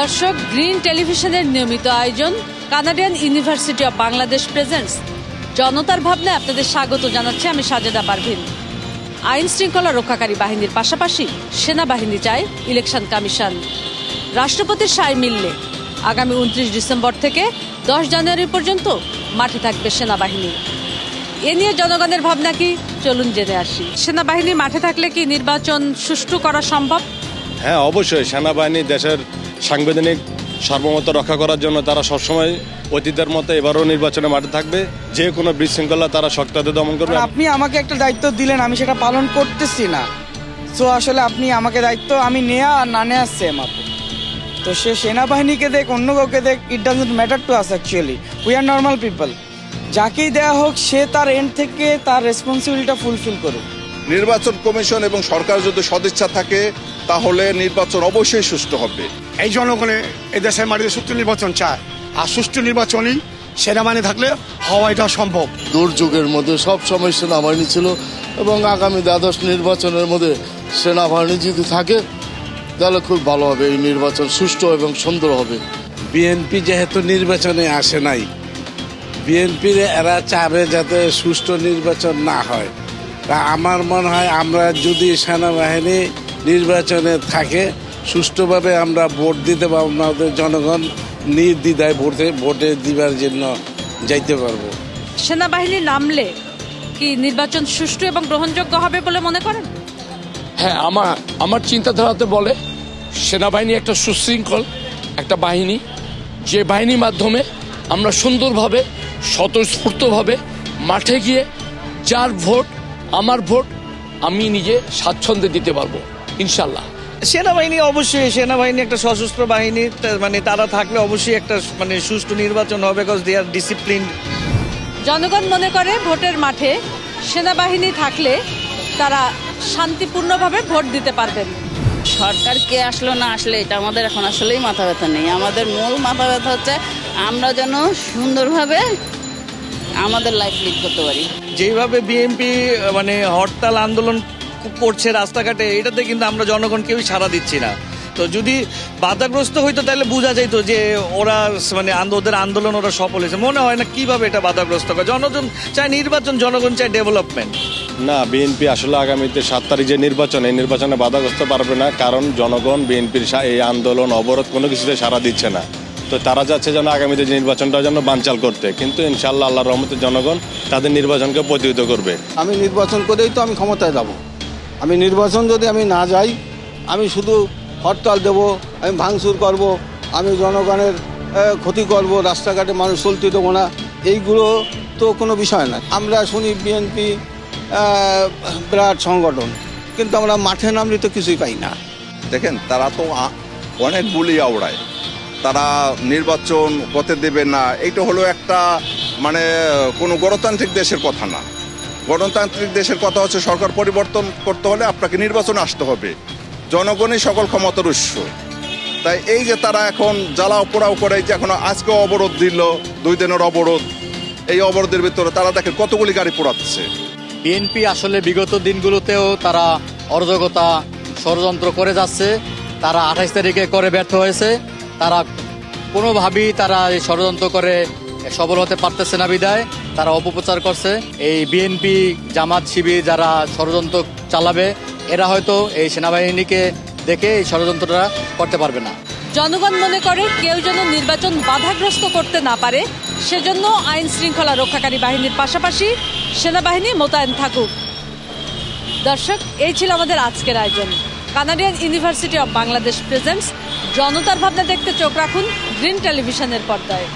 দর্শক, গ্রিন টেলিভিশনের নিয়মিত আয়োজন, Canadian University of Bangladesh presents. জনতার ভাবনায় আপনাদের স্বাগত জানাচ্ছি আমি সাজেদা পারভিন। আইন শৃঙ্খলা রক্ষাকারী বাহিনীর পাশাপাশি সেনাবাহিনী চায় ইলেকশন কমিশন। রাষ্ট্রপতির সায় মিললে, আগামী উনত্রিশ ডিসেম্বর থেকে দশ জানুয়ারি পর্যন্ত মাঠে থাকবে সেনাবাহিনী। এ নিয়ে জনগণের ভাবনা কি? চলুন জেনে আসি। সেনাবাহিনী মাঠে থাকলে কি নির্বাচন সুষ্ঠু করা সম্ভব? হ্যাঁ অবশ্যই। সেনাবাহিনী দেশের সাংবিধানিক সার্বভৌমত্ব রক্ষা করার জন্য তারা সবসময় অতীতের মতো এবারও নির্বাচনে মাঠে থাকবে। যে কোনো বিশৃঙ্খলা তারা শক্ততে দমন করবে। আপনি আমাকে একটা দায়িত্ব দিলেন আমি সেটা পালন করতেছি না। সো আসলে আপনি আমাকে দায়িত্ব আমি নেয়া আর না নেওয়া সেম আপু। তো সে সেনাবাহিনীকে দেখ অন্য কাউকে দেখ it doesn't matter to us actually we are normal people যাকেই দেয়া হোক সে তার এন্ড থেকে তার রেসপন্সিবিলিটা ফুলফিল করুক। নির্বাচন কমিশন এবং সরকার যদি সদিচ্ছা থাকে তাহলে নির্বাচন অবশ্যই সুষ্ঠু হবে। এই জনগণে এই দেশের মাটিতে সুষ্ঠু নির্বাচন চায়। আর সুষ্ঠু নির্বাচনই সেনাবাহিনী থাকলে হওয়া এটা সম্ভব। দুর্যোগের মধ্যে সব সময় সেনাবাহিনী ছিল এবং আগামী দ্বাদশ নির্বাচনের মধ্যে সেনাবাহিনী যদি থাকে তাহলে খুব ভালো হবে। এই নির্বাচন সুষ্ঠু এবং সুন্দর হবে। বিএনপি যেহেতু নির্বাচনে আসে নাই বিএনপির এরা চাবে যাতে সুষ্ঠু নির্বাচন না হয়। তা আমার মনে হয় আমরা যদি সেনাবাহিনী নির্বাচনে থাকে সুষ্ঠুভাবে আমরা ভোট দিতে পারব আমাদের জনগণ নির্দ্বিধায় ভোটে ভোটে দিবার জন্য যাইতে পারব। সেনাবাহিনী নামলে কি নির্বাচন সুষ্ঠু এবং গ্রহণযোগ্য হবে বলে মনে করেন? হ্যাঁ আমার আমার চিন্তাধারাতে বলে সেনাবাহিনী একটা সুশৃঙ্খল একটা বাহিনী যে বাহিনীর মাধ্যমে আমরা সুন্দরভাবে স্বতঃস্ফূর্তভাবে মাঠে গিয়ে যার ভোট আমার ভোট আমি নিজে স্বাচ্ছন্দ্যে দিতে পারব ইনশাল্লাহ। সেনাবাহিনী অবশ্যই সেনাবাহিনী একটা সশস্ত্র বাহিনী মানে তারা থাকলে অবশ্যই একটা মানে সুষ্ঠু নির্বাচন হবে বিকজ দে আর ডিসিপ্লিন জনগণ মনে করে ভোটের মাঠে সেনাবাহিনী থাকলে তারা শান্তিপূর্ণভাবে ভোট দিতে পারবেন। সরকার কে আসলো না আসলে এটা আমাদের এখন আসলেই মাথা ব্যথা নেই। আমাদের মূল মাথা ব্যথা হচ্ছে আমরা যেন সুন্দরভাবে আমাদের লাইফ লিড করতে পারি। যেইভাবে বিএনপি মানে হরতাল আন্দোলন করছে রাস্তাঘাটে এটাতে কিন্তু আমরা জনগণ কেউই সাড়া দিচ্ছি না। তো যদি বাধাগ্রস্ত হইতো তাহলে বোঝা যাইতো যে ওরা মানে ওদের আন্দোলন ওরা সফল হয়েছে। মনে হয় না কীভাবে এটা বাধাগ্রস্ত করে। জনগণ চায় নির্বাচন জনগণ চায় ডেভেলপমেন্ট। না বিএনপি আসলে আগামীতে সাত তারিখ যে নির্বাচন এই নির্বাচনে বাধাগ্রস্ত পারবে না। কারণ জনগণ বিএনপির এই আন্দোলন অবরোধ কোনো কিছুতে সাড়া দিচ্ছে না। তো তারা যাচ্ছে যেন আগামীতে যে নির্বাচনটা যেন বানচাল করতে। কিন্তু ইনশাল্লাহ আল্লাহ রহমতের জনগণ তাদের নির্বাচনকে প্রতিহিত করবে। আমি নির্বাচন করেই তো আমি ক্ষমতায় যাব। আমি নির্বাচন যদি আমি না যাই, আমি শুধু হরতাল দেব, আমি ভাঙচুর করব, আমি জনগণের ক্ষতি করব, রাস্তাঘাটে মানুষ চলতে দেবো না, এইগুলো তো কোনো বিষয় না আমরা শুনি বিএনপি বিরাট সংগঠন, কিন্তু আমরা মাঠে নামলে তো কিছুই পাই না। দেখেন, তারা তো অনেক বুলি আওড়ায়। তারা নির্বাচন পথে দেবে না, এইটা হলো একটা মানে কোনো গণতান্ত্রিক দেশের কথা না। গণতান্ত্রিক দেশের কথা হচ্ছে সরকার পরিবর্তন করতে হলে আপনাকে নির্বাচনে আসতে হবে। জনগণই সকল ক্ষমতার উৎস। তাই এই যে তারা এখন জ্বালাও পোড়াও করে যে এখন আজকে অবরোধ দিল, দুই দিনের অবরোধ, এই অবরোধের ভিতরে তারা দেখেন কতগুলি গাড়ি পোড়াচ্ছে। বিএনপি আসলে বিগত দিনগুলোতেও তারা অরাজকতা ষড়যন্ত্র করে যাচ্ছে। তারা আঠাইশ তারিখে করে ব্যর্থ হয়েছে। তারা কোনোভাবেই তারা এই ষড়যন্ত্র করে সবল হতে পারতেছে না বিদায়। তারা অপপ্রচার করছে। এই বিএনপি জামাত শিবির যারা ষড়যন্ত্র চালাবে, এরা হয়তো এই সেনাবাহিনীকে দেখে এই ষড়যন্ত্রটা করতে পারবে না। জনগণ মনে করে কেউ যেন নির্বাচন বাধাগ্রস্ত করতে না পারে, সেজন্য আইন শৃঙ্খলা রক্ষাকারী বাহিনীর পাশাপাশি সেনাবাহিনী মোতায়েন থাকুক। দর্শক, এই ছিল আমাদের আজকের আয়োজন। Canadian University of Bangladesh presents. জনতার ভাবনা দেখতে চোখ রাখুন গ্রিন টেলিভিশনের পর্দায়।